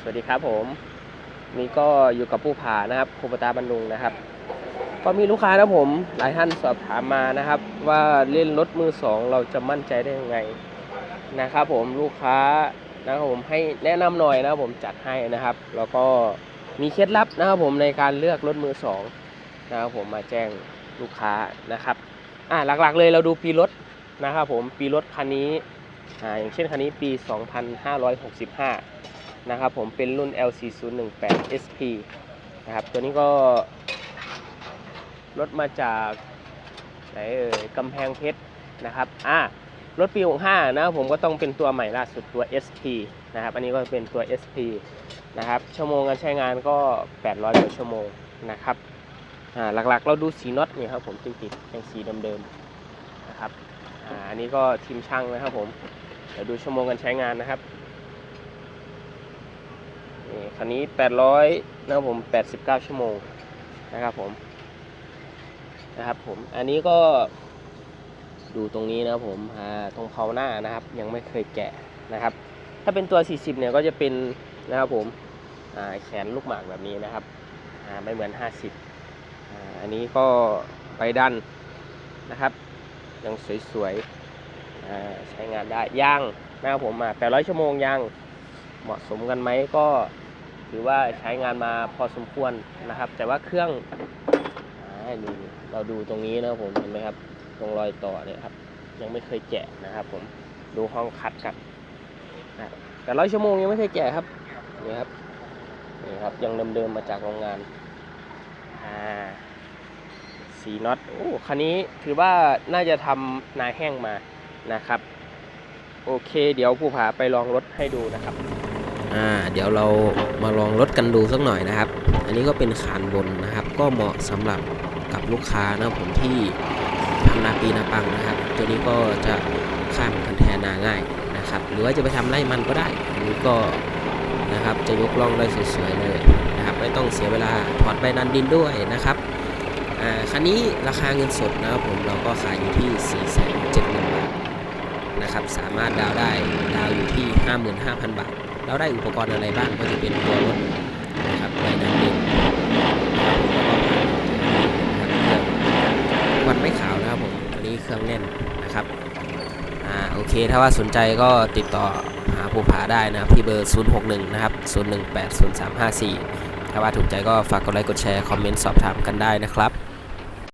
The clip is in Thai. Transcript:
สวัสดีครับผมนี่ก็อยู่กับผู้ผานะครับคูปตาบันดุงนะครับ ก็มีลูกค้านะผมหลายท่านสอบถามมานะครับ ว่าเล่นรถมือสองเราจะมั่นใจได้ยังไงนะครับผมลูกค้านะครับผมให้แนะนำหน่อยนะครับผมจัดให้นะครับ แล้วก็มีเคล็ดลับนะครับผมในการเลือกรถมือสองนะครับผมมาแจ้งลูกค้านะครับอ่าหลักๆเลยเราดูปีรถนะครับผมปีรถคันนี้อ่าอย่างเช่นคันนี้ปี 2565 นะครับผมเป็นรุ่น LC018 SP นะครับตัวนี้ก็รถมาจากไหนเอ่ยกำแพงเพชรนะครับอ่ารถปี 65 นะผมก็ต้องเป็นตัวใหม่ล่าสุดตัว SP นะครับอันนี้ก็เป็นตัว SP นะครับชั่วโมงการใช้งานก็ 800กว่าชั่วโมงนะครับอ่าหลักๆ เราดูสีน็อตนี่ครับผมติดติดๆยังสีเดิมๆนะครับอ่าอันนี้ก็ทีมช่างนะครับผมเดี๋ยวดูชั่วโมงการใช้งานนะครับ นี่คันนี้ 800นะครับผม 89 ชั่วโมงนะครับผมนะครับผม อันนี้ก็ดูตรงนี้นะครับผมตรงเพาหน้านะครับ ยังไม่เคยแกะนะครับ ถ้าเป็นตัว 40 เนี่ยก็จะเป็นนะครับผมแขนลูกหมากแบบนี้นะครับไม่เหมือน 50 อันนี้ก็ไปดันนะครับ ยังสวยๆใช้งานได้ย่างนะครับผมอ่า800 ชั่วโมงย่างเหมาะสมกันไหมก็ ถือว่าใช้งานมาพอสมควรนะครับ แต่ว่าเครื่องอ่านี่เราดูตรงนี้นะครับผมเห็นไหมครับ ตรงรอยต่อเนี่ยครับ ยังไม่เคยแกะนะครับผมดูห้องคัดกันนะแต่ร้อยชั่วโมงยังไม่เคยแกะครับนี่ครับนี่ครับยังเดิมๆมาจากโรงงานอ่าสีน็อตโอ้คันนี้ถือว่าน่าจะทำนาแห้งมานะครับ โอเค เดี๋ยวผู้ผาไปลองรถให้ดูนะครับ อ่าเดี๋ยวเรามาลองรถกันดูสักหน่อยนะครับ อันนี้ก็เป็นคานบนนะครับ ก็เหมาะสำหรับกับลูกค้านะผมที่ทำนาปีนาปังนะครับ ตัวนี้ก็จะข้ามคันแทนนาง่ายนะครับ หรือว่าจะไปทำไร่มันก็ได้ อันนี้ก็นะครับจะยกล่องได้สวยๆเลยนะครับไม่ต้องเสียเวลาถอดใบนันดินด้วยนะครับอ่าคันนี้ราคาเงินสดนะครับผมเราก็ขายอยู่ที่ 4 7 0 0 0 0 บาทนะครับ สามารถดาวได้ดาวอยู่ที่ 55,000 บาท เราได้อุปกรณ์อะไรบ้างก็จะเป็นตัวรถนะครับใบนันดินนะครับผมแล้วก็ผ่านนะครับเครื่องวันไม่ขาวนะครับผมตัวนี้เครื่องแน่นนะครับอ่าโอเคถ้าว่าสนใจก็ติดต่อหาภูผาได้นะครับที่เบอร์ 061 นะครับ 018 0354 ถ้าว่าถูกใจก็ฝากกดไลค์กดแชร์ คอมเมนต์สอบถามกันได้นะครับ